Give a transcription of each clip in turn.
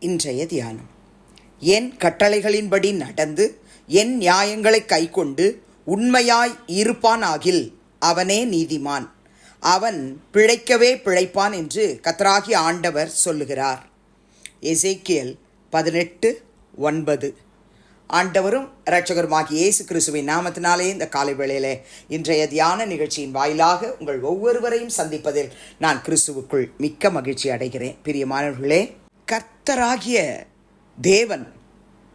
இன்றைய தியானம். என் கட்டளைகளின்படி நடந்து என் நியாயங்களை கைக்கொண்டு உண்மையாய் இருப்பானாகில் அவனே நீதிமான். அவன் பிழைக்கவே பிழைப்பான் என்று கத்தராகி ஆண்டவர் சொல்லுகிறார். எசேக்கியல் பதினெட்டு ஒன்பது. ஆண்டவரும் இரட்சகருமாகிய இயேசு கிறிஸ்துவின் நாமத்தினாலே இந்த காலை வேளையிலே இன்றைய தியான நிகழ்ச்சியின் வாயிலாக உங்கள் ஒவ்வொருவரையும் சந்திப்பதில் நான் கிறிஸ்துவுக்குள் மிக்க மகிழ்ச்சி அடைகிறேன். பிரியமானவர்களே கர்த்தராகிய தேவன்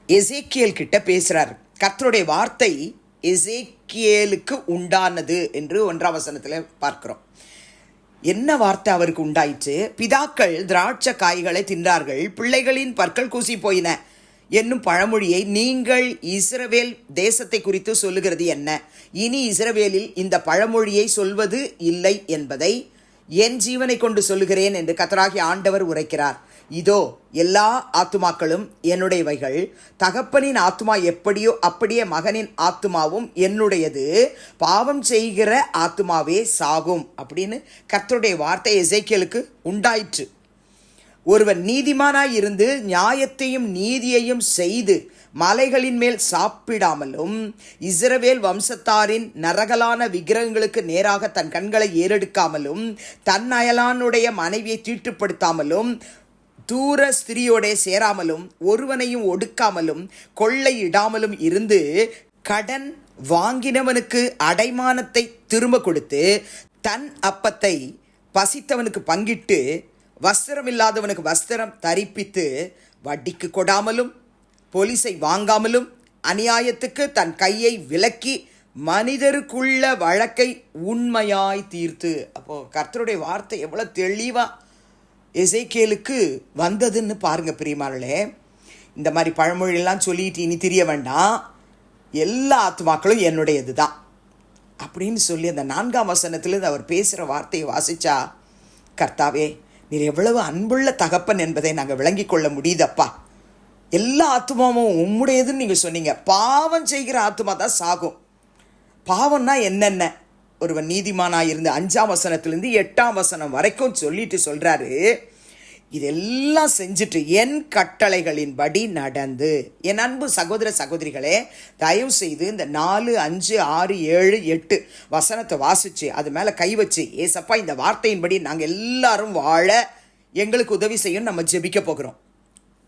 எசேக்கியல் கிட்ட பேசுறார். கர்த்தருடைய வார்த்தை எசேக்கியலுக்கு உண்டானது என்று ஒன்றாம் வசனத்தில் பார்க்கிறோம். என்ன வார்த்தை அவருக்கு உண்டாயிற்று? பிதாக்கள் திராட்சை காய்களை தின்றார்கள் பிள்ளைகளின் பற்கள் கூசி போயின. என்னும் பழமொழியை நீங்கள் இஸ்ரவேல் தேசத்தை குறித்து சொல்லுகிறது என்ன? இனி இஸ்ரவேலில் இந்த பழமொழியை சொல்வது இல்லை என்பதை என் ஜீவனை கொண்டு சொல்லுகிறேன் என்று கத்தராகி ஆண்டவர் உரைக்கிறார். இதோ எல்லா ஆத்துமாக்களும் என்னுடையவைகள். தகப்பனின் ஆத்மா எப்படியோ அப்படியே மகனின் ஆத்மாவும் என்னுடையது. பாவம் செய்கிற ஆத்மாவே சாகும் அப்படின்னு கர்த்தருடைய வார்த்தை இசைக்கியலுக்கு உண்டாயிற்று. ஒருவன் நீதிமானாய் இருந்து நியாயத்தையும் நீதியையும் செய்து மலைகளின் மேல் சாப்பிடாமலும் இஸ்ரவேல் வம்சத்தாரின் நரகலான விக்கிரகங்களுக்கு நேராக தன் கண்களை ஏறெடுக்காமலும் தன் அயலானுடைய மனைவியை தீட்டுப்படுத்தாமலும் தூர ஸ்திரியோடே சேராமலும் ஒருவனையும் ஒடுக்காமலும் கொள்ளையிடாமலும் இருந்து கடன் வாங்கினவனுக்கு அடைமானத்தை திரும்ப கொடுத்து தன் அப்பத்தை பசித்தவனுக்கு பங்கிட்டு வஸ்திரம் இல்லாதவனுக்கு வஸ்திரம் தரிப்பித்து வட்டிக்கு கொடாமலும் போலீஸை வாங்காமலும் அநியாயத்துக்கு தன் கையை விலக்கி மனிதருக்குள்ள வழக்கை உண்மையாய் தீர்த்து. அப்போது கர்த்தருடைய வார்த்தை எவ்வளோ தெளிவாக எசைக்கேலுக்கு வந்ததுன்னு பாருங்க பிரியமானே இந்த மாதிரி பழமொழியெல்லாம் சொல்லிட்டு இனி தெரிய வேண்டாம். எல்லா ஆத்மாக்களும் என்னுடையது தான் அப்படின்னு சொல்லி அந்த நான்காம் வசனத்திலிருந்து அவர் பேசுகிற வார்த்தையை வாசித்தா கர்த்தாவே நீர் எவ்வளவு அன்புள்ள தகப்பன் என்பதை நாங்கள் விளங்கி கொள்ள முடியுதப்பா. எல்லா ஆத்மாவும் உம்முடையதுன்னு நீங்கள் சொன்னீங்க. பாவம் செய்கிற ஆத்மா தான் சாகும். பாவம்னா என்னென்ன? ஒருவன் நீதிமானாக இருந்து அஞ்சாம் வசனத்திலேருந்து எட்டாம் வசனம் வரைக்கும் சொல்லிட்டு சொல்கிறாரு இதெல்லாம் செஞ்சுட்டு என் கட்டளைகளின்படி நடந்து. என் அன்பு சகோதர சகோதரிகளே தயவு செய்து இந்த நாலு அஞ்சு ஆறு ஏழு எட்டு வசனத்தை வாசிச்சு அது மேலே கை வச்சு ஏசப்பா இந்த வார்த்தையின்படி நாங்கள் எல்லாரும் வாழ எங்களுக்கு உதவி செய்யும் நம்ம ஜெபிக்க போகிறோம்.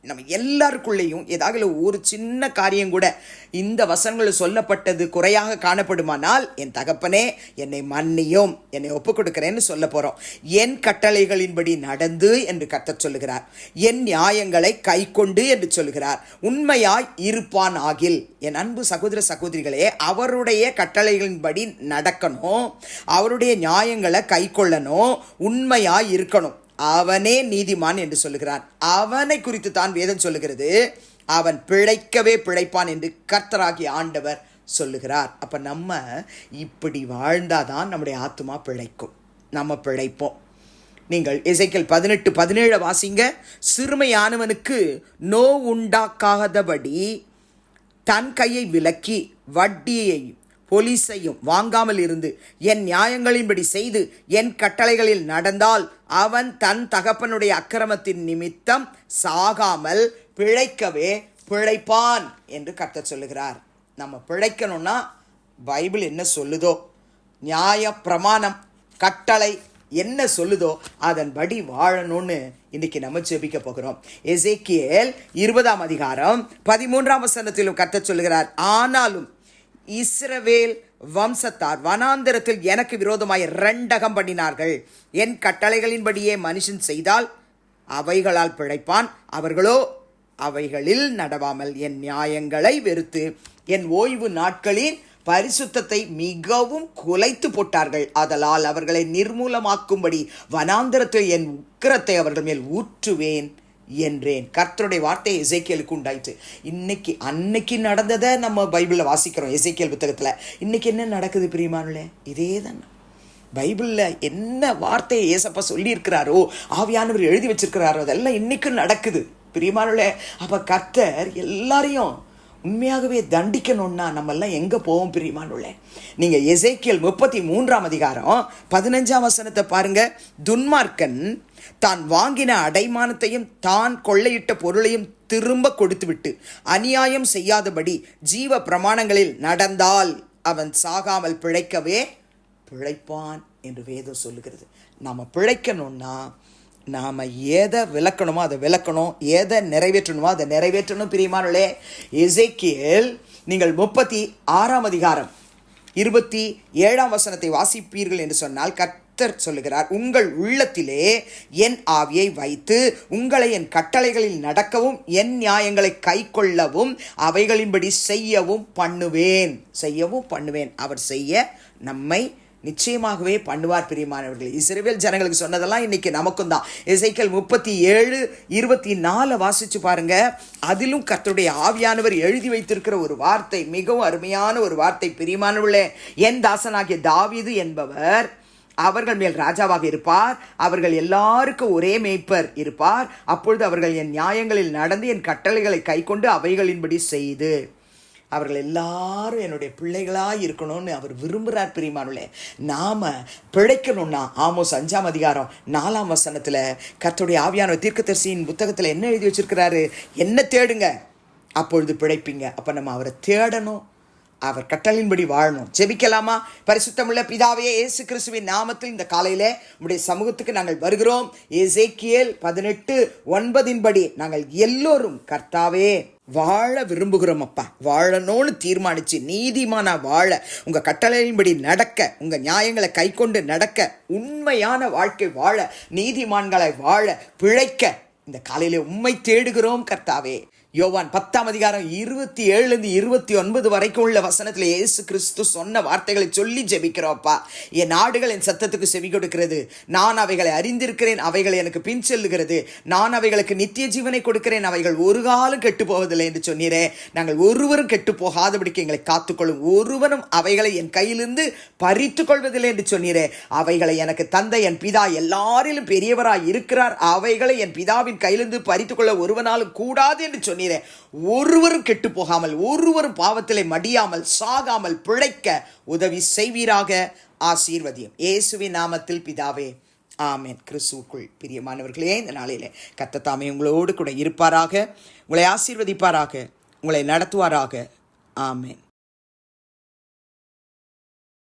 நம்ம எல்லாருக்குள்ளேயும் ஏதாவது ஒரு சின்ன காரியம் கூட இந்த வசனங்கள் சொல்லப்பட்டது குறையாக காணப்படுமானால் என் தகப்பனே என்னை மன்னியும் என்னை ஒப்புக் கொடுக்கிறேன்னு சொல்ல போகிறோம் என் கட்டளைகளின்படி நடந்து என்று கத்த சொல்லுகிறார். என் நியாயங்களை கை கொண்டு என்று சொல்லுகிறார். உண்மையாய் இருப்பான் ஆகில் என் அன்பு சகோதர சகோதரிகளே அவருடைய கட்டளைகளின்படி நடக்கணும் அவருடைய நியாயங்களை கை கொள்ளணும் உண்மையாய் இருக்கணும். அவனே நீதிமான் என்று சொல்லுகிறான். அவனை குறித்து தான் வேதம் சொல்லுகிறது. அவன் பிழைக்கவே பிழைப்பான் என்று கர்த்தராகிய ஆண்டவர் சொல்லுகிறார். அப்போ நம்ம இப்படி வாழ்ந்தாதான் நம்முடைய ஆத்மா பிழைக்கும். நம்ம பிழைப்போம். நீங்கள் இசைக்கல் பதினெட்டு பதினேழு வாசிங்க. சிறுமையானவனுக்கு நோ உண்டாக்காதபடி தன் கையை விலக்கி வட்டியை போலீஸையும் வாங்காமல் இருந்து என் நியாயங்களின்படி செய்து என் கட்டளைகளில் நடந்தால் அவன் தன் தகப்பனுடைய அக்கிரமத்தின் நிமித்தம் சாகாமல் பிழைக்கவே பிழைப்பான் என்று கத்த சொல்லுகிறார். நம்ம பிழைக்கணும்னா பைபிள் என்ன சொல்லுதோ நியாய பிரமாணம் கட்டளை என்ன சொல்லுதோ அதன்படி வாழணும்னு இன்னைக்கு நம்ம ஜெபிக்க போகிறோம். எசேக்கியல் இருபதாம் அதிகாரம் பதிமூன்றாம் வசனத்திலும் கத்த சொல்லுகிறார் ஆனாலும் இஸ்ரவேல் வம்சத்தார் வனாந்திரத்தில் எனக்கு விரோதமாய் ரெண்டகம் பண்ணினார்கள். என் கட்டளைகளின்படியே மனுஷன் செய்தால் அவைகளால் பிழைப்பான். அவர்களோ அவைகளில் நடவாமல் என் நியாயங்களை வெறுத்து என் ஓய்வு நாட்களின் பரிசுத்தத்தை மிகவும் குலைத்து போட்டார்கள். அதலால் அவர்களை நிர்மூலமாக்கும்படி வனாந்திரத்தில் என் உக்கிரத்தை அவர்கள் மேல் ஊற்றுவேன். என்றேன். கர்த்தருடைய வார்த்தை எசைக்கியலுக்கு உண்டாயிற்று. இன்னைக்கு அன்னைக்கு நடந்ததை நம்ம பைபிளில் வாசிக்கிறோம் எசைக்கியல் புத்தகத்தில். இன்னைக்கு என்ன நடக்குது பிரியமானுல இதே தான் பைபிளில் என்ன வார்த்தையை ஏசப்பா சொல்லியிருக்கிறாரோ ஆவியானவர் எழுதி வச்சிருக்கிறாரோ அதெல்லாம் இன்னைக்கும் நடக்குது. பிரியமானுல அப்போ கர்த்தர் எல்லாரையும் உண்மையாகவே தண்டிக்கணும்னா நம்ம எல்லாம் போவோம் பிரியமானுள்ளே? நீங்கள் எசைக்கியல் முப்பத்தி மூன்றாம் அதிகாரம் பதினஞ்சாம் வசனத்தை பாருங்க. துன்மார்க்கன் தான் வாங்கின அடைமானத்தையும் தான் கொள்ளையிட்ட பொருளையும் திரும்ப கொடுத்துவிட்டு அநியாயம் செய்யாதபடி ஜீவ பிரமாணங்களில் நடந்தால் அவன் சாகாமல் பிழைக்கவே பிழைப்பான் என்று வேதம் சொல்லுகிறது. நாம் பிழைக்கணும்னா நாம் எதை விளக்கணுமோ அதை விளக்கணும் எதை நிறைவேற்றணுமோ அதை நிறைவேற்றணும் பிரியமானே இசைக்கியல் நீங்கள் முப்பத்தி ஆறாம் அதிகாரம் இருபத்தி ஏழாம் வசனத்தை வாசிப்பீர்கள் என்று சொன்னால் கர்த்தர் சொல்லுகிறார் உங்கள் உள்ளத்திலே என் ஆவியை வைத்து உங்களை என் கட்டளைகளில் நடக்கவும் என் நியாயங்களை கைக்கொள்ளவும் அவைகளின்படி செய்யவும் பண்ணுவேன். செய்யவும் பண்ணுவேன். அவர் செய்ய நம்மை நிச்சயமாகவே பண்ணுவார் பிரியமானவர்கள். இஸ்ரேவேல் ஜனங்களுக்கு சொன்னதெல்லாம் இன்னைக்கு நமக்கும் தான். இசைக்கல் முப்பத்தி ஏழு இருபத்தி நாலு வாசிச்சு பாருங்க. அதிலும் கர்த்தருடைய ஆவியானவர் எழுதி வைத்திருக்கிற ஒரு வார்த்தை மிகவும் அருமையான ஒரு வார்த்தை பிரியமானவர்களே. என் தாசனாகிய தாவீது என்பவர் அவர்கள் மேல் ராஜாவாக இருப்பார். அவர்கள் எல்லாருக்கும் ஒரே மேய்ப்பர் இருப்பார். அப்பொழுது அவர்கள் என் நியாயங்களில் நடந்து என் கட்டளைகளை கைக்கொண்டு அவைகளின்படி செய்து அவர்கள் எல்லாரும் என்னுடைய பிள்ளைகளாக இருக்கணும்னு அவர் விரும்புகிறார் பிரியமானுள்ளே நாம் பிழைக்கணும்னா ஆமோஸ் அஞ்சாம் அதிகாரம் நாலாம் வசனத்தில் கர்த்தருடைய ஆவியான தீர்க்கதரிசியின் புத்தகத்தில் என்ன எழுதி வச்சிருக்கிறாரு? என்ன தேடுங்க அப்பொழுது பிழைப்பீங்க. அப்போ நம்ம அவரை தேடணும். அவர் கட்டளின்படி வாழணும். ஜெபிக்கலாமா? பரிசுத்தமுள்ள பிதாவே இயேசு கிறிஸ்துவின் நாமத்தில் இந்த காலையில் உடைய சமூகத்துக்கு நாங்கள் வருகிறோம். ஏசேக்கியல் பதினெட்டு ஒன்பதின்படி நாங்கள் எல்லோரும் கர்த்தாவே வாழ விரும்புகிறோம் அப்பா. வாழணும்னு தீர்மானிச்சு நீதிமானா வாழ உங்க கட்டளையின்படி நடக்க உங்க நியாயங்களை கைக்கொண்டு நடக்க உண்மையான வாழ்க்கை வாழ நீதிமான்களை வாழ பிழைக்க இந்த காலையில உண்மை தேடுகிறோம் கர்த்தாவே. யோவான் பத்தாம் அதிகாரம் இருபத்தி ஏழுலேருந்து இருபத்தி ஒன்பது வரைக்கும் உள்ள வசனத்தில் இயேசு கிறிஸ்து சொன்ன வார்த்தைகளை சொல்லி ஜெபிக்கிறோம்ப்பா என் நாடுகள் என் சத்தத்துக்கு செவி கொடுக்கிறது. நான் அவைகளை அறிந்திருக்கிறேன் அவைகளை எனக்கு பின் செல்லுகிறது. நான் அவைகளுக்கு நித்திய ஜீவனை கொடுக்கிறேன் அவைகள் ஒரு காலம் கெட்டு போவதில்லை என்று சொன்னீரே. நாங்கள் ஒருவரும் கெட்டு போகாதபடிக்கு எங்களை காத்துக்கொள்ளும் ஒருவரும் அவைகளை என் கையிலிருந்து பறித்து கொள்வதில்லை என்று சொன்னீரே. அவைகளை எனக்கு தந்த என் பிதா எல்லாரிலும் பெரியவராய் இருக்கிறார். அவைகளை என் பிதாவின் கையிலிருந்து பறித்துக்கொள்ள ஒருவனாலும் கூடாது என்று சொன்னீரே. ஒருவரும் கெட்டு போகாமல் ஒருவரும் பாவத்திலே மடியாமல் சாகாமல் பிழைக்க உதவி செய்வீராக. ஆசீர்வதியம். இயேசுவின் நாமத்தில் பிதாவே ஆமேன். கிறிஸ்துவுக்குள் பிரியமானவர்களே இந்த நாளிலே கத்தத்தாமே உங்களோடு கூட இருப்பாராக. உங்களை ஆசீர்வதிப்பாராக. உங்களை நடத்துவாராக. ஆமேன்.